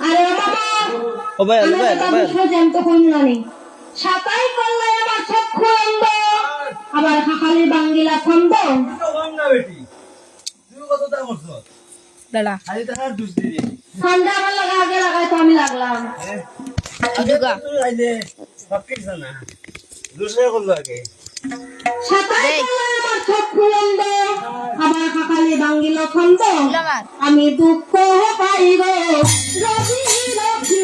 আরে বাবা ও ভাই আমি ভাই তো ভাই। তাদের জ্যান্ত কন্যানি সাতাই করলে আমার চক্ষু অন্ধ। আবার হাকালি বাঙ্গিলা ছন্দ দাঁড়া। ছন্দে আমার লাগা আগে লাগাই তো আমি লাগলাম। দুগা। সাতাই দেখ। করলে আমার চক্ষু অন্ধ আবার হাকালি বাঙ্গিলা আমি দুঃখ পাই গো রবি রবি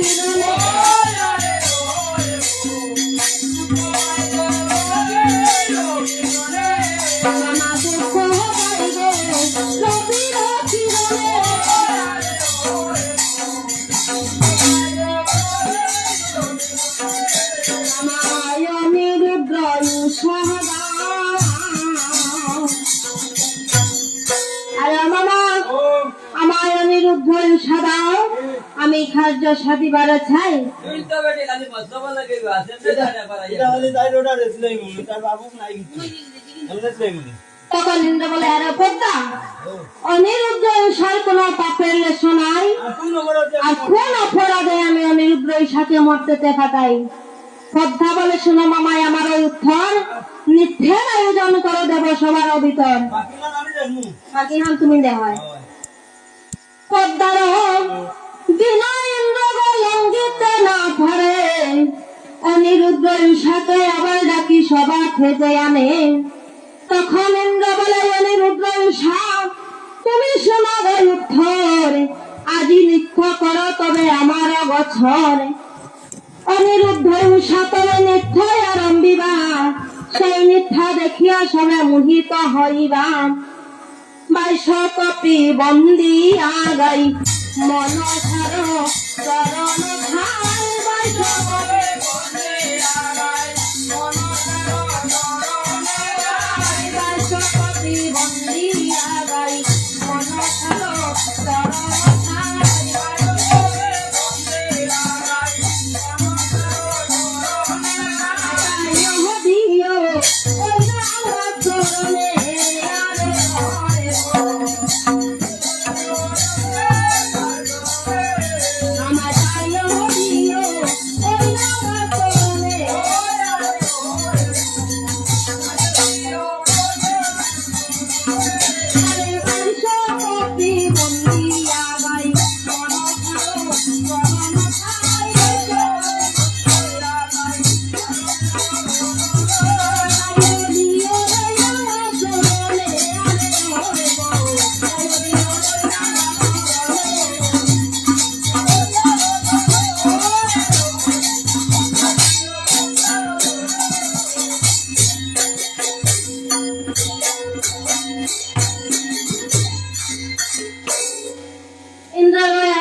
লক্ষ্মী আমায় অনিরুদ্ধ সাদা আমি খাদ্য সাদিবার ছাই তখন ইন্দ্র বলে আরে পদ্মা অনিরুদ্ধ সার কোনো পাপের লেশ নাই। আর কোন অপরাধে আমি অনিরুদ্ধ সাথে মরতে দেখাতাই পদ্মা বলে, শোনো মামাই, আমার ওই উত্তর নিত্যের আয়োজন করে দেব সবার ভিতর বাকি হাম তুমি দেওয়ায় সাথে আবার ডাকি সভা খেতে আনে। তখন ইন্দ্র বলে অনিরুদ্ধ তুমি শোনো গো উত্তর আজি নিত্য করো তবে আমার বছর অনিরুদ্ধ সাতরে নিত্যই আরম্ভিবা, সেই মিথ্যা দেখিয়া সবে মোহিত হইবা। বাইশ কপি বন্দি আগাই মন ছাড়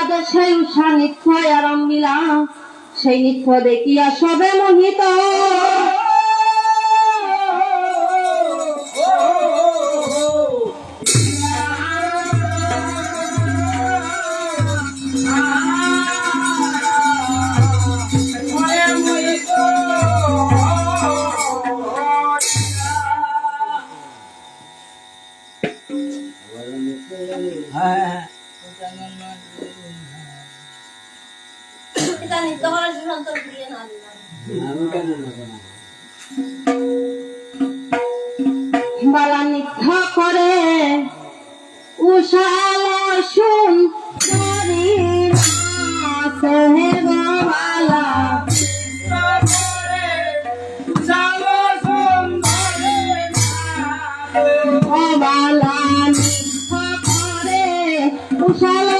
আদর্শে উষা নিত্য আরম্ভিলা। সেই নিত্য দেখিয়া সবে মোহিত। বালা নিত্য করে উষাল শুন বালা নিত্য করে উষাল